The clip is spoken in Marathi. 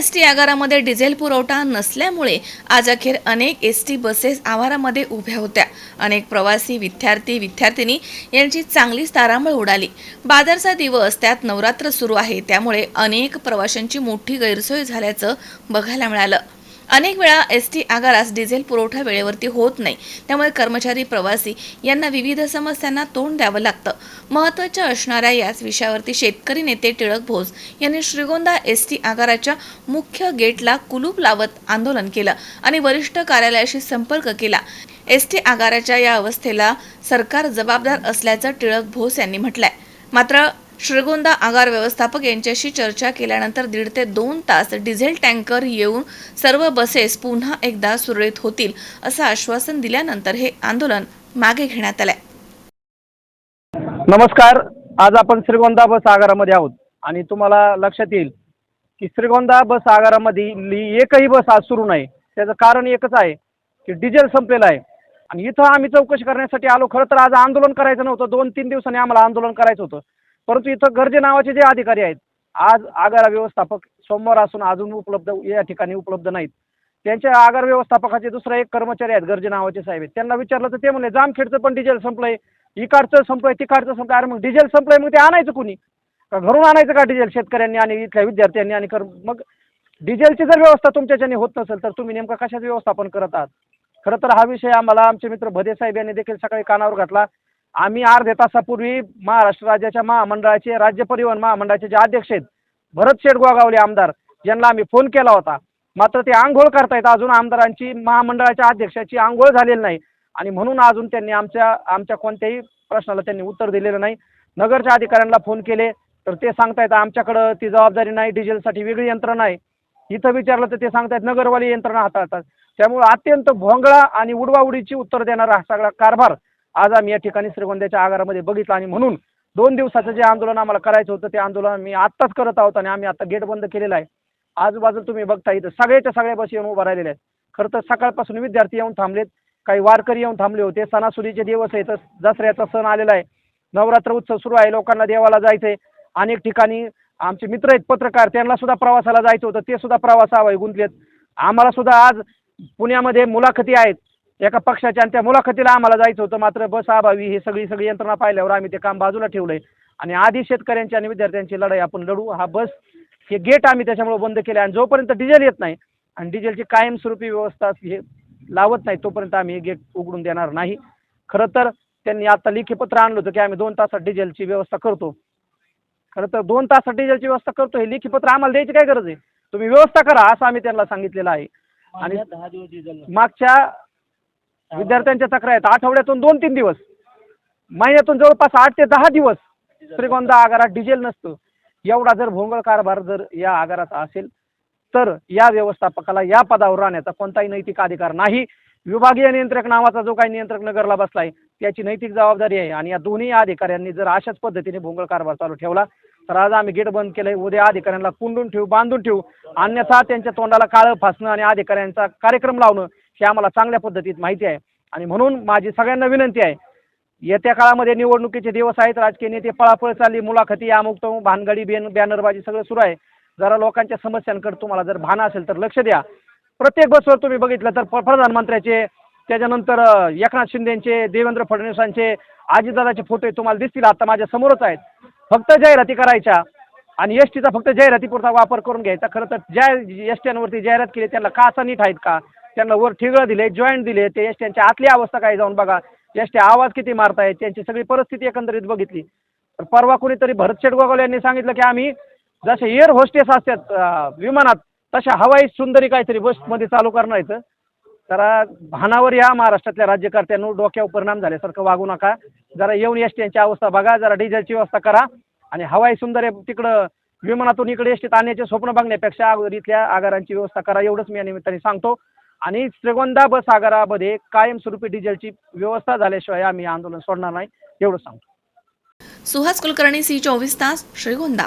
एस टी आगारामध्ये डिझेल पुरवठा नसल्यामुळे आज अखेर अनेक एस टी बसेस आवारामध्ये उभ्या होत्या. अनेक प्रवासी विद्यार्थी विद्यार्थिनी यांची चांगलीच तारांबळ उडाली. बाजारचा दिवस त्यात नवरात्र सुरू आहे. त्यामुळे अनेक प्रवाशांची मोठी गैरसोय झाल्याचं बघायला मिळालं. अनेक वेळा एस टी आगारास डिझेल पुरवठा वेळेवरती होत नाही. त्यामुळे कर्मचारी प्रवासी यांना विविध समस्यांना तोंड द्यावं लागतं. महत्त्वाच्या असणाऱ्या याच विषयावरती शेतकरी नेते टिळक भोस यांनी श्रीगोंदा एस टी आगाराच्या मुख्य गेटला कुलूप लावत आंदोलन केलं आणि वरिष्ठ कार्यालयाशी संपर्क केला. एस टी आगाराच्या या अवस्थेला सरकार जबाबदार असल्याचं टिळक भोस यांनी म्हटलंय. मात्र श्रीगोंदा आगार व्यवस्थापक यांच्याशी चर्चा केल्यानंतर दीड ते दोन तास डिझेल टँकर येऊन सर्व बसेस पुन्हा एकदा सुरळीत होतील असं आश्वासन दिल्यानंतर हे आंदोलन मागे घेण्यात आलंय. नमस्कार. आज आपण श्रीगोंदा बस आगारामध्ये आहोत आणि तुम्हाला लक्षात येईल की श्रीगोंदा बस आगारामध्ये एकही बस आज सुरू नाही. त्याचं कारण एकच आहे की डिझेल संपलेलं आहे. आणि इथं आम्ही चौकशी करण्यासाठी आलो. खरं तर आज आंदोलन करायचं नव्हतं. दोन तीन दिवसांनी आम्हाला आंदोलन करायचं होतं. परंतु इथं गर्जे नावाचे जे अधिकारी आहेत आज आगारा व्यवस्थापक सोमवार असून अजून उपलब्ध या ठिकाणी उपलब्ध नाहीत. त्यांच्या आगार व्यवस्थापकाचे दुसरा एक कर्मचारी आहेत गर्जे नावाचे साहेब आहेत. त्यांना विचारलं तर ते म्हणले जामखेडचं पण डिझेल संपलंय इकडचं संपलंय तिकडचं संपलंय. अरे मग डिझेल संपलंय मग ते आणायचं कुणी? का घरून आणायचं का डिझेल? शेतकऱ्यांनी आणि इथल्या विद्यार्थ्यांनी आणि कर मग डिझेलची जर व्यवस्था तुमच्याच्याने होत नसेल तर तुम्ही नेमकं कशाचं व्यवस्थापन करत आहात? खरं तर हा विषय आम्हाला आमचे मित्र भदे साहेब यांनी देखील सकाळी कानावर घातला. आम्ही अर्ध्या तासापूर्वी महाराष्ट्र राज्याच्या महामंडळाचे राज्य परिवहन महामंडळाचे जे अध्यक्ष आहेत भरत शेठ गोगावले आमदार यांना आम्ही फोन केला होता. मात्र ते आंघोळ करतायत. अजून आमदारांची महामंडळाच्या अध्यक्षाची आंघोळ झालेली नाही. आणि म्हणून अजून त्यांनी आमच्या आमच्या कोणत्याही प्रश्नाला त्यांनी उत्तर दिलेलं नाही. नगरच्या अधिकाऱ्यांना फोन केले. तर ते सांगतायत आमच्याकडं ती जबाबदारी नाही. डिझेलसाठी वेगळी यंत्रणा आहे. इथं विचारलं तर ते सांगतायत नगरवाली यंत्रणा हाताळतात त्यामुळे अत्यंत भोंगळा आणि उडवाउडीची उत्तर देणारा हा सगळा कारभार आज आम्ही या ठिकाणी श्रीगोंद्याच्या आगारामध्ये बघितलं आणि म्हणून दोन दिवसाचं जे आंदोलन आम्हाला करायचं होतं ते आंदोलन मी आत्ताच करत आहोत आणि आम्ही आता गेट बंद केलेलं आहे. आजूबाजूला तुम्ही बघता इथं सगळ्याच्या सगळ्या बस येऊन उभा राहिलेल्या आहेत. खरं तर सकाळपासून विद्यार्थी येऊन थांबलेत काही वारकरी येऊन थांबले होते. सणासुदीचे दिवस आहेत दसऱ्याचा सण आलेला आहे. नवरात्र उत्सव सुरू आहे लोकांना देवाला जायचं आहे अनेक ठिकाणी आमचे मित्र आहेत पत्रकार त्यांना सुद्धा प्रवासाला जायचं होतं ते सुद्धा प्रवासावर गुंतलेत. आम्हाला सुद्धा आज पुण्यामध्ये मुलाखती आहेत. एका पक्षाच्या आणि त्या मुलाखतीला आम्हाला जायचं होतं. मात्र बस अभावी हे सगळी सगळी यंत्रणा पाहिल्यावर आम्ही ते काम बाजूला ठेवलंय. आणि आधी शेतकऱ्यांची आणि विद्यार्थ्यांची लढाई आपण लढू. हा बस हे गेट आम्ही त्याच्यामुळे बंद केले आणि जोपर्यंत डिझेल येत नाही आणि डिझेलची कायमस्वरूपी व्यवस्था हे लावत नाही तोपर्यंत आम्ही हे गेट उघडून देणार नाही. खरं तर त्यांनी आता लेखी पत्र आणलं होतं की आम्ही दोन तासात डिझेलची व्यवस्था करतो. खरं तर दोन तासात डिझेलची व्यवस्था करतो. हे लेखी पत्र आम्हाला द्यायची काय गरज आहे? तुम्ही व्यवस्था करा असं आम्ही त्यांना सांगितलेलं आहे. आणि मागच्या विद्यार्थ्यांच्या तक्रार आहेत. आठवड्यातून दोन तीन दिवस. महिन्यातून जवळपास आठ ते दहा दिवस श्रीगोंदा आगारात डिझेल नसतं. एवढा जर भोंगळ कारभार जर या आगारात असेल तर या व्यवस्थापकाला या पदावर राहण्याचा कोणताही नैतिक अधिकार नाही. विभागीय नियंत्रक नावाचा जो काही नियंत्रक नगरला बसलाय त्याची नैतिक जबाबदारी आहे. आणि या दोन्ही अधिकाऱ्यांनी जर अशाच पद्धतीने भोंगळ कारभार चालू ठेवला तर आज आम्ही गेट बंद केलंय. उद्या अधिकाऱ्यांना कुंडून ठेवू बांधून ठेवू. अन्यथा त्यांच्या तोंडाला काळं फासणं आणि अधिकाऱ्यांचा कार्यक्रम लावणं हे आम्हाला चांगल्या पद्धतीत माहिती आहे. आणि म्हणून माझी सगळ्यांना विनंती आहे येत्या काळामध्ये निवडणुकीचे दिवस आहेत राजकीय नेते पळापळ चालली मुलाखती अमुक तमुक भानगडी बेन बॅनरबाजी सगळं सुरू आहे. जरा लोकांच्या समस्यांकडे तुम्हाला जर भान असेल तर लक्ष द्या. प्रत्येक बसवर तुम्ही बघितलं तर प्रधानमंत्र्याचे त्याच्यानंतर एकनाथ शिंदेचे देवेंद्र फडणवीसांचे आजीदादाचे फोटो तुम्हाला दिसतील आता माझ्या समोरच आहेत. फक्त जाहिराती करायच्या आणि एस टीचा फक्त जाहिरातीपुरता वापर करून घ्यायचा. खरं तर ज्या एस टीवरती जाहिरात केली त्यांना का असा नीट आहेत का? त्यांना वर ठिगळं दिले जॉईंट दिले ते एस त्यांच्या आतली अवस्था काय जाऊन बघा. एस आवाज किती मारतायत त्यांची सगळी परिस्थिती एकंदरीत बघितली. तर परवा कुणीतरी भरत शेटगोगावले यांनी सांगितलं की आम्ही जसे एअर होस्टेस असतात विमानात तशा हवाई सुंदरी काहीतरी बसमध्ये चालू करण्याचं तर भानावर या महाराष्ट्रातल्या राज्यकर्त्यांनो डोक्यावर परिणाम झाल्यासारखं वागू नका. जरा येऊन एस टी यांची अवस्था बघा जरा डिझेलची व्यवस्था करा. आणि हवाई सुंदर आहे तिकडं विमानातून इकडे एस टीत आणण्याचे स्वप्न बघण्यापेक्षा अगोदर इथल्या आगारांची व्यवस्था करा एवढंच मी या निमित्ताने सांगतो. आणि श्रीगोंदा बस आगारामध्ये कायमस्वरूपी डिझेलची व्यवस्था झाल्याशिवाय आम्ही आंदोलन सोडणार नाही एवढं सांगतो. सुहास कुलकर्णी सी चोवीस तास श्रीगोंदा.